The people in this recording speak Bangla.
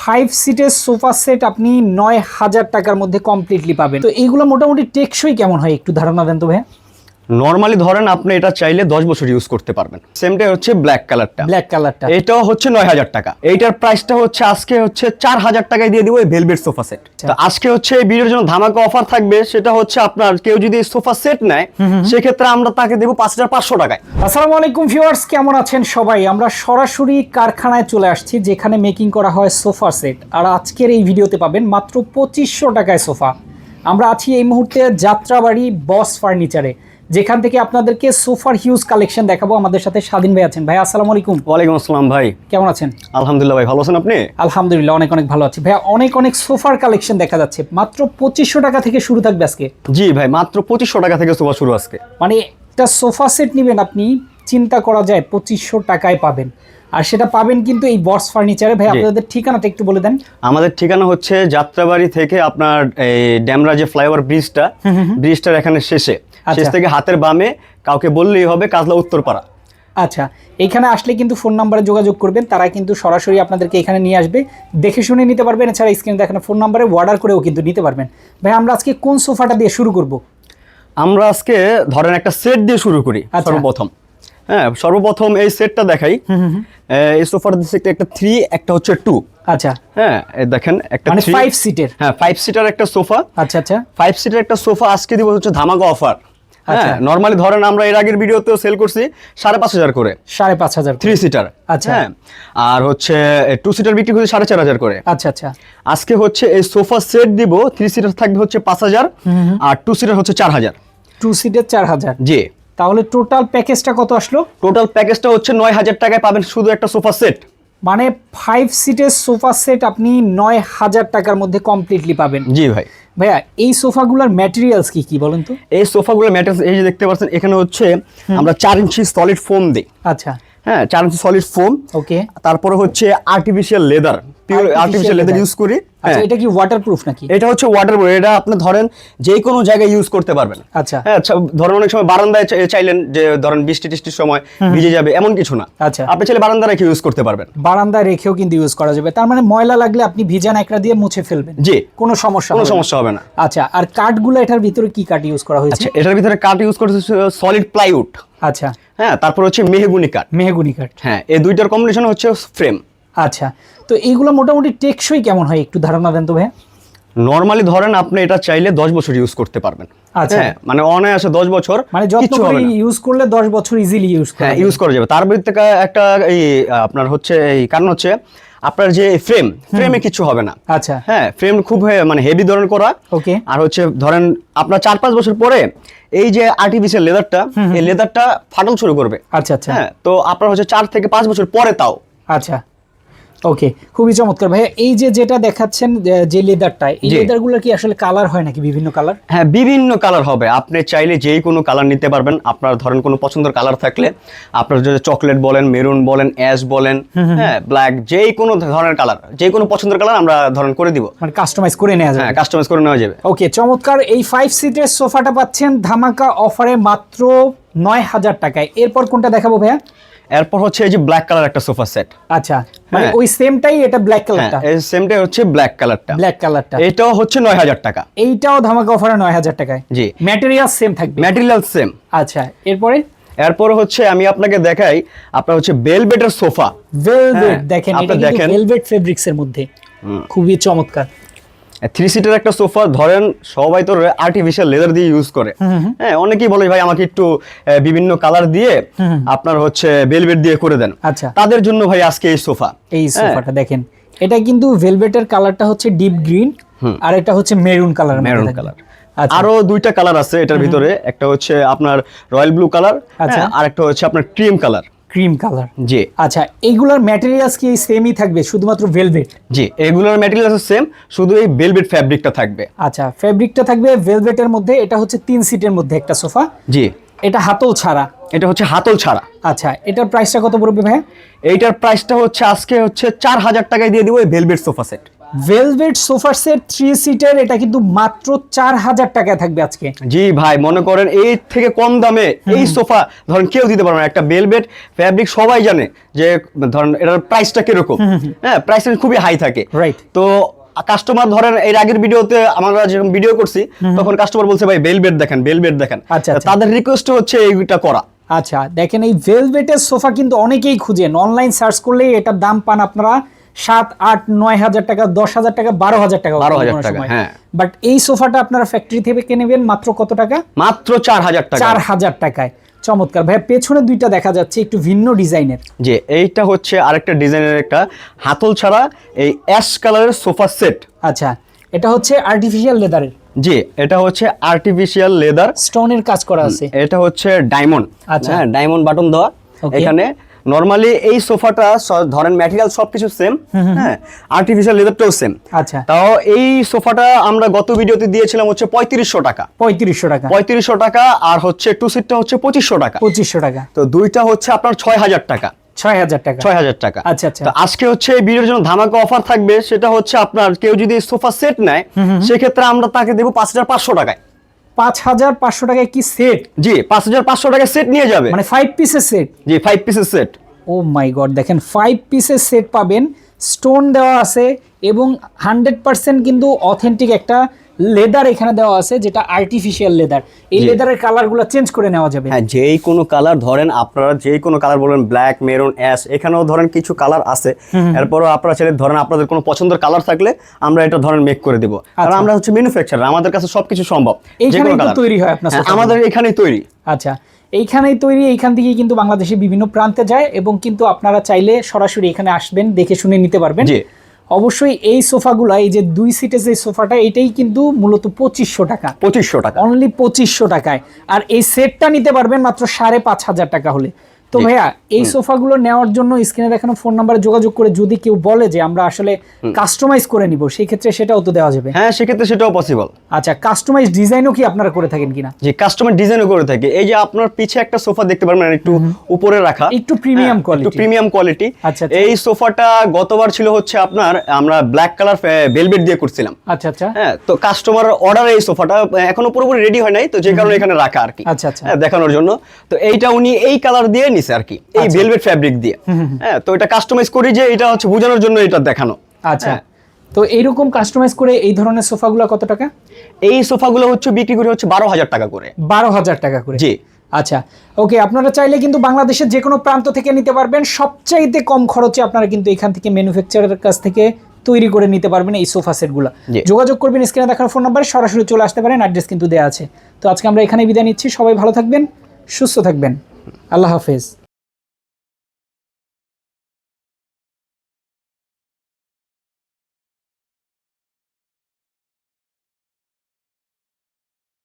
ফাইভ সিটের সোফা সেট আপনি নয় হাজার টাকার মধ্যে কমপ্লিটলি পাবেন। তো এইগুলো মোটামুটি টেকসই কেমন হয়? একটু ধারণা দেন তো ভাই নর্মালি ধরেন আপনি এটা চাইলে দশ বছর ইউজ করতে পারবেন। সেমটাই হচ্ছে ব্ল্যাক কালারটা ব্ল্যাক কালারটা এটাও হচ্ছে নয় হাজার টাকা। এইটার প্রাইসটা হচ্ছে আজকে হচ্ছে চার হাজার টাকায় দিয়ে দিব এই ভেলভেট সোফা সেট তো আজকে হচ্ছে এই ভিডিওর জন্য ধামাকা অফার থাকবে সেটা হচ্ছে আপনার কেউ যদি সোফা সেট নেয় সেক্ষেত্রে আমরা তাকে দেবো পাঁচ হাজার পাঁচশো টাকায়। আসসালামু আলাইকুম ভিউয়ার্স কেমন আছেন সবাই? আমরা সরাসরি কারখানায় চলে আসছি যেখানে মেকিং করা হয় সোফা সেট আর আজকের এই ভিডিওতে পাবেন মাত্র পঁচিশশো টাকায় সোফা আমরা আছি এই মুহূর্তে যাত্রাবাড়ি বস ফার্নিচারে। যেখান থেকে আপনাদেরকে সোফার হিউজ কালেকশন দেখাবো আমাদের সাথে স্বাধীন ভাই আছেন। ভাই আসসালামু আলাইকুম। ওয়ালাইকুম আসসালাম ভাই। কেমন আছেন? আলহামদুলিল্লাহ ভাই ভালো আছেন আপনি? আলহামদুলিল্লাহ অনেক অনেক ভালো আছি। ভাইয়া অনেক অনেক সোফার কালেকশন দেখা যাচ্ছে। মাত্র পঁচিশশো টাকা থেকে শুরু থাকবে আজকে। জি ভাই মাত্র পঁচিশশো টাকা থেকে সোফা শুরু আজকে। মানে একটা সোফা সেট নেবেন আপনি চিন্তা করা যায় পঁচিশশো টাকায় পাবেন। আর সেটা পাবেন কিন্তু এই বক্স ফার্নিচারে। ভাই। আপনাদের ঠিকানাটা একটু বলে দেন। আমাদের ঠিকানা হচ্ছে যাত্রাবাড়ি থেকে আপনার এই ড্যামরা যে ফ্লাইওভার ব্রিজটা ব্রিজটার এখানে শেষে। শেষ আচ্ছা। থেকে হাতের বামে কাউকে বললেই হবে কাজলা উত্তরপাড়া। আচ্ছা এখানে আসলে কিন্তু ফোন নাম্বারে যোগাযোগ করবেন তারা কিন্তু সরাসরি আপনাদেরকে এখানে নিয়ে আসবে। দেখে শুনে নিতে পারবেন এছাড়া স্ক্রিনে দেখানো ফোন নাম্বারে অর্ডার করেও কিন্তু নিতে পারবেন। ভাই আমরা আজকে কোন সোফাটা দিয়ে শুরু করব? আমরা আজকে ধরেন একটা সেট দিয়ে শুরু করি আচ্ছা। সর্বপ্রথম। হ্যাঁ সর্বপ্রথম এই সেটটা দেখাই। এই সোফার সেটটা একটা থ্রি একটা হচ্ছে টু আচ্ছা। হ্যাঁ দেখেন একটা মানে ফাইভ সিটের হ্যাঁ ফাইভ সিটার একটা সোফা। আচ্ছা আচ্ছা। ফাইভ সিটার একটা সোফা আজকে দিব হচ্ছে ধামাকা অফার। হ্যাঁ নর্মালি ধরেন আমরা এর আগের ভিডিওতেও সেল করছি সাড়ে পাঁচ হাজার করে। সাড়ে পাঁচ হাজার থ্রি সিটার আচ্ছা। হ্যাঁ আর হচ্ছে টু সিটার বিক্রি করছি সাড়ে চার হাজার করে। আচ্ছা আচ্ছা। আজকে হচ্ছে এই সোফা সেট দিব থ্রি সিটার থাকবে হচ্ছে পাঁচ হাজার আর টু সিটার হচ্ছে চার হাজার। টু সিটের চার হাজার। জি। তাহলে টোটাল প্যাকেজটা কত আসলো? টোটাল প্যাকেজটা হচ্ছে নয় হাজার টাকায় পাবেন শুধু একটা সোফা সেট। মানে ফাইভ সিটের সোফা সেট আপনি নয় হাজার টাকার মধ্যে কমপ্লিটলি পাবেন। জি ভাই। ভাইয়া এই সোফাগুলোর ম্যাটেরিয়ালস কি কি বলেন তো? এই সোফাগুলোর ম্যাটেরিয়াল এই যে দেখতে পাচ্ছেন এখানে হচ্ছে আমরা চার ইঞ্চি সলিড ফোম দিই। আচ্ছা। হ্যাঁ চার ইঞ্চি সলিড ফোম ওকে তারপরে হচ্ছে artificial leather pure artificial leather use করি। আচ্ছা হ্যাঁ। এটা কি ওয়াটারপ্রুফ নাকি? এটা হচ্ছে ওয়াটার এটা আপনি ধরেন যে কোনো জায়গায় ইউজ করতে পারবেন। আচ্ছা। হ্যাঁ আচ্ছা, ধরেন অনেক সময় বারান্দায় চাইলেন যে ধরেন বৃষ্টি টিষ্টির সময় ভিজে যাবে এমন কিছু না। আচ্ছা। আপনি চাইলে বারান্দা রেখে ইউজ করতে পারবেন। বারান্দায় রেখেও কিন্তু ইউজ করা যাবে। তার মানে ময়লা লাগলে আপনি ভিজান একটা দিয়ে মুছে ফেলবেন। জি। কোনো সমস্যা কোনো সমস্যা হবে না। আচ্ছা আর কাঠগুলো এটার ভিতরে কি কাঠ ইউজ করা হয়েছে? আচ্ছা এটার ভিতরে কাঠ ইউজ করতে সলিড প্লাইউড আচ্ছা। হ্যাঁ তারপর হচ্ছে মেহগুনি কাঠ। মেহগুনি কাঠ। হ্যাঁ এই দুইটার কম্বিনেশন হচ্ছে ফ্রেম আচ্ছা তো এইগুলো মোটামুটি টেকসই কেমন হয়? একটু ধারণা দেন তো ভাইয়া। নর্মালি ধরেন আপনি এটা চাইলে দশ বছর ইউজ করতে পারবেন। আচ্ছা। হ্যাঁ মানে অনায়াসে দশ বছর মানে যত্ন করে ইউজ করলে দশ বছর ইজিলি ইউজ করা হ্যাঁ ইউজ করা যাবে। তার থেকে একটা এই আপনার হচ্ছে এই কারণ হচ্ছে আপনার যে ফ্রেম ফ্রেমে কিছু হবে না। আচ্ছা। হ্যাঁ ফ্রেম খুব মানে হেভি ধরন করা। ওকে আর হচ্ছে ধরেন আপনার চার পাঁচ বছর পরে এই যে আর্টিফিশিয়াল লেদারটা এই লেদারটা ফাটল শুরু করবে। আচ্ছা আচ্ছা। হ্যাঁ তো আপনার হচ্ছে চার থেকে পাঁচ বছর পরে তাও। আচ্ছা। ওকে খুবই চমৎকার। ভাইয়া এই যে যেটা দেখাচ্ছেন যে- লেদারটা এই। লেদারগুলো কি আসলে কালার হয় নাকি বিভিন্ন কালার হ্যাঁ বিভিন্ন কালার হবে। আপনি চাইলে যেই কোনো কালার নিতে পারবেন। আপনার ধরেন কোনো পছন্দের কালার থাকলে আপনার যদি চকলেট বলেন মেরুন বলেন অ্যাশ বলেন হ্যাঁ ব্ল্যাক যেই কোনো ধরনের কালার যে কোনো পছন্দের কালার আমরা ধরেন করে দিব। মানে কাস্টমাইজ করে নেওয়া হ্যাঁ যাবে কাস্টমাইজ করে নেওয়া যাবে। ওকে চমৎকার। এই ফাইভ সিটের সোফাটা পাচ্ছেন ধামাকা অফারে মাত্র নয় হাজার টাকায়। এরপর কোনটা দেখাবো ভাইয়া? এরপর হচ্ছে এই যে ব্ল্যাক কালার একটা সোফা সেট আচ্ছা মানে হ্যাঁ। ওই সেমটাই এটা ব্ল্যাক কালারটা এই সেমটাই হচ্ছে ব্ল্যাক কালারটা ব্ল্যাক কালারটা এটাও হচ্ছে নয় হাজার টাকা। এইটাও ধামাকা অফারে নয় হাজার টাকায়? জি। ম্যাটেরিয়াল সেম থাকবে? ম্যাটেরিয়াল সেম আচ্ছা এরপরে? এরপর হচ্ছে আমি আপনাকে দেখাই আপনার হচ্ছে বেলবেটের সোফা ভেলভেট দেখেন এটা দেখেন। ভেলভেট ফেব্রিক্স এর মধ্যে খুবই চমৎকার। থ্রি সিটের একটা সোফা ধরেন সবাই তো আর্টিফিশিয়াল লেদার দিয়ে ইউজ করে। হ্যাঁ অনেকেই বলে ভাই আমাকে একটু বিভিন্ন কালার দিয়ে আপনার হচ্ছে বেলবেট দিয়ে করে দেন। আচ্ছা। তাদের জন্য ভাই আজকে এই সোফা। এই সোফাটা দেখেন। এটা কিন্তু ভেলভেটের কালারটা হচ্ছে ডিপ গ্রিন আর এটা হচ্ছে মেরুন কালার মেরুন কালার আরও দুইটা কালার আছে এটার ভিতরে। একটা হচ্ছে আপনার রয়্যাল ব্লু কালার আচ্ছা। আর একটা হচ্ছে আপনার ক্রিম কালার ক্রিম কালার। জি। আচ্ছা এইগুলোর ম্যাটেরিয়ালস কি সেমই থাকবে শুধুমাত্র ভেলভেট জি এগুলোর ম্যাটেরিয়াল আছে সেম শুধু এই বেলবেট ফ্যাব্রিকটা থাকবে। আচ্ছা ফেব্রিকটা থাকবে ভেলভেটের মধ্যে এটা হচ্ছে তিন সিটের মধ্যে একটা সোফা। জি। এটা হাতল ছাড়া। এটা হচ্ছে হাতল ছাড়া। আচ্ছা এটার প্রাইসটা কত পড়বে ভাই এইটার প্রাইসটা হচ্ছে আজকে হচ্ছে চার হাজার টাকায় দিয়ে দিব এই velvet sofa set velvet sofa set three সিটের এটা কিন্তু মাত্র চার হাজার টাকায় থাকবে আজকে। জি ভাই মনে করেন এই থেকে কম দামে এই সোফা ধরেন কেউ দিতে পারবে না একটা বেলভেট ফ্যাব্রিক সবাই জানে যে ধরেন এটার প্রাইসটা কীরকম। হ্যাঁ প্রাইস খুবই হাই থাকে। রাইট তো কাস্টমার ধরেন এর আগের ভিডিওতে আমরা যখন ভিডিও করছি তখন কাস্টমার বলছে ভাই বেলবেট দেখেন বেলবেট দেখেন। আচ্ছা, আচ্ছা। তাদের রিকোয়েস্ট হচ্ছে এইটা করা। আচ্ছা দেখেন এই ভেলভেটের সোফা কিন্তু অনেকেই খুঁজেন। অনলাইন সার্চ করলে এটার দাম পান আপনারা। সাত আট নয় হাজার টাকা দশ হাজার টাকা বারো হাজার টাকা 12,000 টাকা, হ্যাঁ। বাট এই সোফাটা আপনারা ফ্যাক্টরি থেকে নেবেন মাত্র কত টাকা? মাত্র চার হাজার টাকা। চার হাজার টাকায়। চমৎকার। ভাই পেছনে দুইটা দেখা যাচ্ছে একটু ভিন্ন ডিজাইনের। যে এইটা হচ্ছে আরেকটা ডিজাইনের একটা হাতল ছাড়া এই অ্যাশ কালারের সোফা সেট। আচ্ছা এটা হচ্ছে আর্টিফিশিয়াল লেদারের জি এটা হচ্ছে আর্টিফিশিয়াল লেদার স্টোনের কাজ করা আছে। এটা হচ্ছে ডায়মন্ড আচ্ছা। হ্যাঁ ডায়মন্ড বাটন দেওয়া। এখানে নরমালি এই সোফাটা ধরেন ম্যাটেরিয়াল সবকিছু সেম হ্যাঁ আর্টিফিশিয়াল লেদারটাও সেম আচ্ছা। তাও এই সোফাটা আমরা গত ভিডিওতে দিয়েছিলাম হচ্ছে পঁয়ত্রিশশো টাকা। পঁয়ত্রিশশো টাকা। পঁয়ত্রিশশো টাকা আর হচ্ছে টু সিটটা হচ্ছে পঁচিশশো টাকা। পঁচিশশো টাকা। তো দুইটা হচ্ছে আপনার ছয় হাজার টাকা। ছয় হাজার টাকা। ছয় হাজার টাকা। আচ্ছা, আচ্ছা। তো আজকে হচ্ছে এই ভিডিওর জন্য ধামাকা অফার থাকবে সেটা হচ্ছে আপনার কেউ যদি সোফা সেট নেয় সেক্ষেত্রে আমরা তাকে দেবো পাঁচ হাজার পাঁচশো টাকায়। পাঁচ হাজার পাঁচশো টাকায় কি সেট জি পাঁচ হাজার পাঁচশো টাকায় সেট নিয়ে যাবে। মানে ফাইভ পিসের সেট জি ফাইভ পিসের সেট ও মাই গড দেখেন ফাইভ পিসের সেট পাবেন স্টোন দেওয়া আছে এবং হান্ড্রেড পার্সেন্ট কিন্তু অথেন্টিক একটা লেদার এখানে দেওয়া আছে যেটা আর্টিফিশিয়াল লেদার। এই লেদারের কালারগুলো চেঞ্জ করে নেওয়া যাবে। হ্যাঁ যেই কোনো কালার ধরেন আপনারা যেই কোনো কালার বলবেন ব্ল্যাক মেরুন অ্যাশ এখানেও ধরেন কিছু কালার আছে। এরপরও আপনারা ছেলে ধরেন আপনাদের কোনো পছন্দের কালার থাকলে আমরা এটা ধরেন মেক করে দিব। কারণ আচ্ছা। আমরা হচ্ছে ম্যানুফ্যাকচারার আমাদের কাছে সবকিছু সম্ভব। যে এইখানেই তৈরি হয় আপনার হ্যাঁ, আমাদের এখানেই তৈরি। আচ্ছা এইখানেই তৈরি এইখান থেকেই কিন্তু বাংলাদেশের বিভিন্ন প্রান্তে যায় এবং কিন্তু আপনারা চাইলে সরাসরি এখানে আসবেন দেখে শুনে নিতে পারবেন। অবশ্যই এই সোফাগুলো এই যে দুই সিটের যে সোফাটা এটাই কিন্তু মূলত পঁচিশশো টাকা। পঁচিশশো টাকা। অনলি পঁচিশশো টাকায়। আর এই সেটটা নিতে পারবেন মাত্র সাড়ে পাঁচ হাজার টাকা হলে। তো ভাইয়া এই সোফাগুলো নেওয়ার জন্য স্ক্রিনে দেখানো ফোন নাম্বারে যোগাযোগ করে যদি কেউ বলে যে আমরা আসলে কাস্টমাইজ করে নিব সেই ক্ষেত্রে সেটাও তো দেওয়া যাবে। হ্যাঁ সেক্ষেত্রে সেটাও পসিবল আচ্ছা কাস্টমাইজ ডিজাইনও কি আপনারা করে থাকেন কিনা? যে কাস্টমার ডিজাইনও করে থাকে। এই যে আপনার পিছে একটা সোফা দেখতে পারবেন একটু উপরে রাখা। একটু প্রিমিয়াম কোয়ালিটি একটু প্রিমিয়াম কোয়ালিটি আচ্ছা, আচ্ছা। এই সোফাটা গতবার ছিল হচ্ছে আপনার আমরা ব্ল্যাক কালার ভেলভেট দিয়ে করছিলাম। আচ্ছা আচ্ছা। হ্যাঁ তো কাস্টমার অর্ডার এই সোফাটা এখনও পুরোপুরি রেডি হয় নাই তো যে কারণে এখানে রাখা আর কি। আচ্ছা, আচ্ছা। হ্যাঁ, দেখানোর জন্য। তো এইটা উনি এই কালার দিয়ে নিছে আর কি। এই আচ্ছা। ভেলভেট ফ্যাব্রিক দিয়ে। হ্যাঁ তো এটা কাস্টমাইজ করি যে এটা হচ্ছে বোঝানোর জন্য এটা দেখানো। আচ্ছা। হ্যাঁ। তো এইরকম কাস্টমাইজ করে এই ধরনের সোফাগুলো কত টাকা? এই সোফাগুলো হচ্ছে বিক্রি করে হচ্ছে বারো হাজার টাকা করে। বারো হাজার টাকা করে। জি। আচ্ছা। ওকে আপনারা চাইলে কিন্তু বাংলাদেশের যে কোনো প্রান্ত থেকে নিতে পারবেন। সবচাইতে কম খরচে আপনারা কিন্তু এখান থেকে ম্যানুফ্যাকচারের কাছ থেকে তৈরি করে নিতে পারবেন এই সোফা সেটগুলো। যোগাযোগ করবেন স্ক্রিনে দেখার ফোন নাম্বারে সরাসরি চলে আসতে পারেন। অ্যাড্রেস কিন্তু দেওয়া আছে। তো আজকে আমরা এখানে বিদায় নিচ্ছি। সবাই ভালো থাকবেন সুস্থ থাকবেন। আল্লাহ হাফেজ।